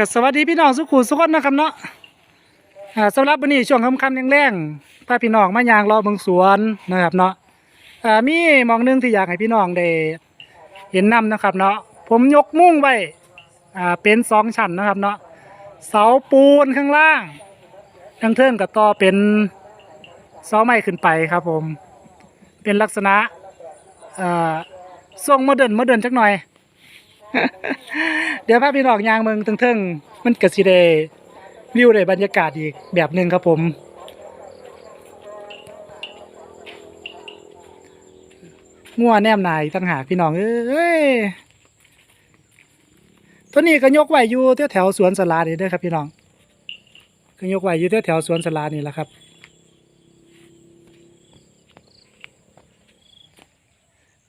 ก็สวัสดีพี่น้องสุขุมสุขนนะครับเนาะสำหรับวันนี้ช่วงค่ำๆแรงๆพาพี่น้องมายางรอเบิ่งสวนนะครับเนาะมีมองหนึงที่อยากให้พี่น้องได้เห็นนํนะครับเนาะผมยกมุ้งไว้เป็นสองชั้นนะครับเนาะเสาปูนข้างล่างทั้งเทิงกับต่อเป็นเสาไม้ขึ้นไปครับผม เป็นลักษณะอ่าทรงโมเดิร์นโมเดิร์นจักหน่อย เดี๋ยวพาพี่น้องยางเมืองเทิงๆมันกสิได้วิวได้บรรยากาศอีกแบบหนึ่งครับผม งัวแนมนายตั้งหากพี่น้องเอ้ยตัวนี้ก็ยกไหวอยู่แถวแถวสวนสลานี่เด้อครับพี่น้องก็ยกไหวอยู่แถวแถวสวนสลานี่แหละครับ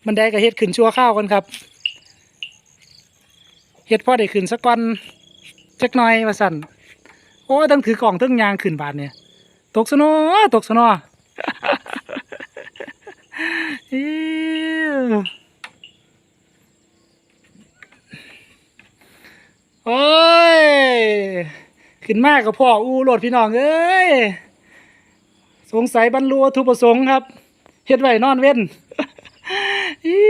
มันได้ก็เฮ็ดขึ้นชั่วข้าวกันครับ เฮ็ดพอได้ขึ้นสักก้อนจักหน่อยว่าสั่นโอ้ยต้องถือกล่องต้งยางขึ้นบาทเนี่ยตกสนอตกสนออิ๊วโอ้ย ขึ้นมากกับพ่ออูโหลดพี่น้องเอ้ย สงสัยบรรลุวัตถุประสงค์ครับเฮ็ดไว้นอนเว้นอิ๊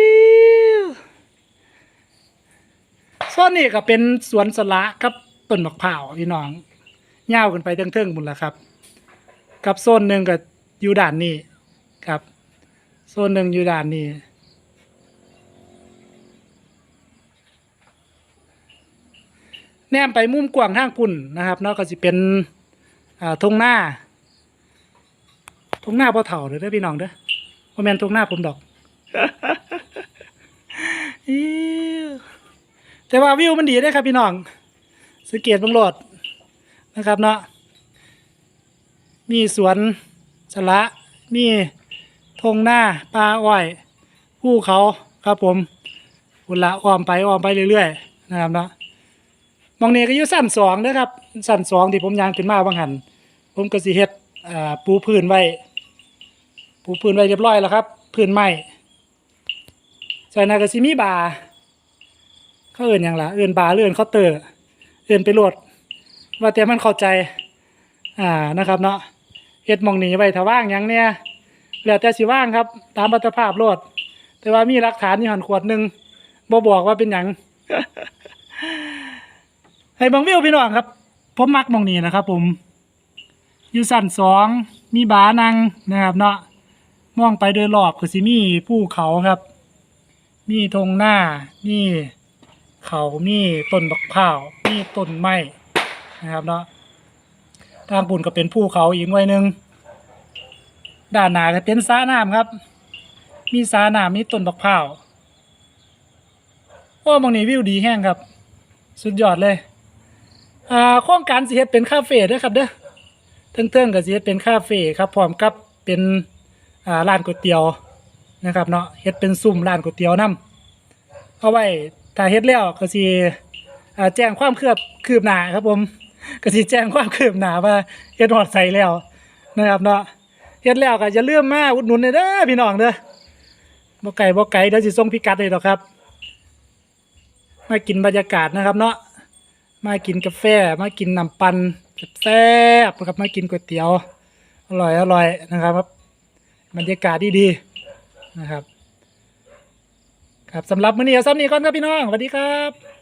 วส่วนนี้ก็เป็นสวนสละกับต้นมะพร้าวพี่น้องยาวกันไปเทิงๆหมดแล้วครับ กับโซนหนึ่งก็อยู่ด้านนี้ครับโซนหนึ่งอยู่ด้านนี้แนมไปมุมกว้างทางพุ่นนะครับเนาะก็สิเป็นทงหน้าทงหน้าพ่อเฒ่าเด้อพี่น้องเด้อบ่แม่นทงหน้าผมดอก แต่ว่าวิวมันดีเด้ครับพี่น้องสังเกตบังโลดนะครับเนาะมีสวนสละมีทงหน้าปลาอ้อยภูเขาครับผมอุละอ้อมไปอ้อมไปเรื่อยๆนะครับเนาะมองนี้ก็อยู่สั้นสองนะครับสั้นสองที่ผมยางขึ้นมาบางหันผมก็สิเฮ็ดปูพื้นไว้ปูพื้นไว้เรียบร้อยแล้วครับ พื้นไม้ใส่นากระซิมีบา เขาเอื่นอย่างละเอื่นบาร์หรือเอื่นเคาน์เตอร์เอื่นไปโหลดว่าแต่มันเข้าใจอ่านะครับเนาะเฮ็ดมองหนีไว้ถ้าว่างหยังเนี่ยแล้วแต่สิว่างครับ ตามอัตภาพโลดแต่ว่ามีหลักฐานอยู่หันขวดหนึ่งบ่บอกว่าเป็นหยังให้บังวิวพี่น้องครับ ผมมักมองนี้นะครับ ผมอยู่สั้นสองมีบานังนะครับ เนาะมองไปโดยรอบก็สิมีภูเขาครับ มีธงหน้านี่ เขามีต้นบักพร้าวมีต้นไม้นะครับเนาะทางปุ่นก็เป็นภูเขาอีกไว้หนึ่งด้านหน้าก็เป็นสระน้ำครับ มีสระน้ำมีต้นบักพร้าวโอ้บางนี้วิวดีแห้งครับ สุดยอดเลยอ่าโครงการสิเฮ็ดเป็นคาเฟ่ด้วยครับเด้อเทิงๆก็สิเฮ็ดเป็นคาเฟ่ครับพร้อมกับเป็นอ่าร้านก๋วยเตี๋ยวนะครับเนาะเฮ็ดเป็นซุ้มร้านก๋วยเตี๋ยวนํเอาไว้ ถ้าเฮ็ดแล้วก็สิแจ้งความคืบคืบหน้าครับผมก็สิแจ้งความคืบหน้าว่าเฮ็ดฮอดใส่แล้วนะครับเนาะเฮ็ดแล้วก็อย่าลืมมาอุดหนุนเด้อพี่น้องเด้อบ่ไกลบ่ไกลเดี๋ยวสิส่งพิกัดให้ดอกครับ มากินบรรยากาศนะครับ เนาะมากินกาแฟมากินน้ำปั่นแซ่บนะครับมากินก๋วยเตี๋ยวอร่อยอร่อยนะครับ บรรยากาศดีๆนะครับ ครับสำหรับมื้อนี้เอาซ้ำนี้ก่อนครับพี่น้องสวัสดีครับ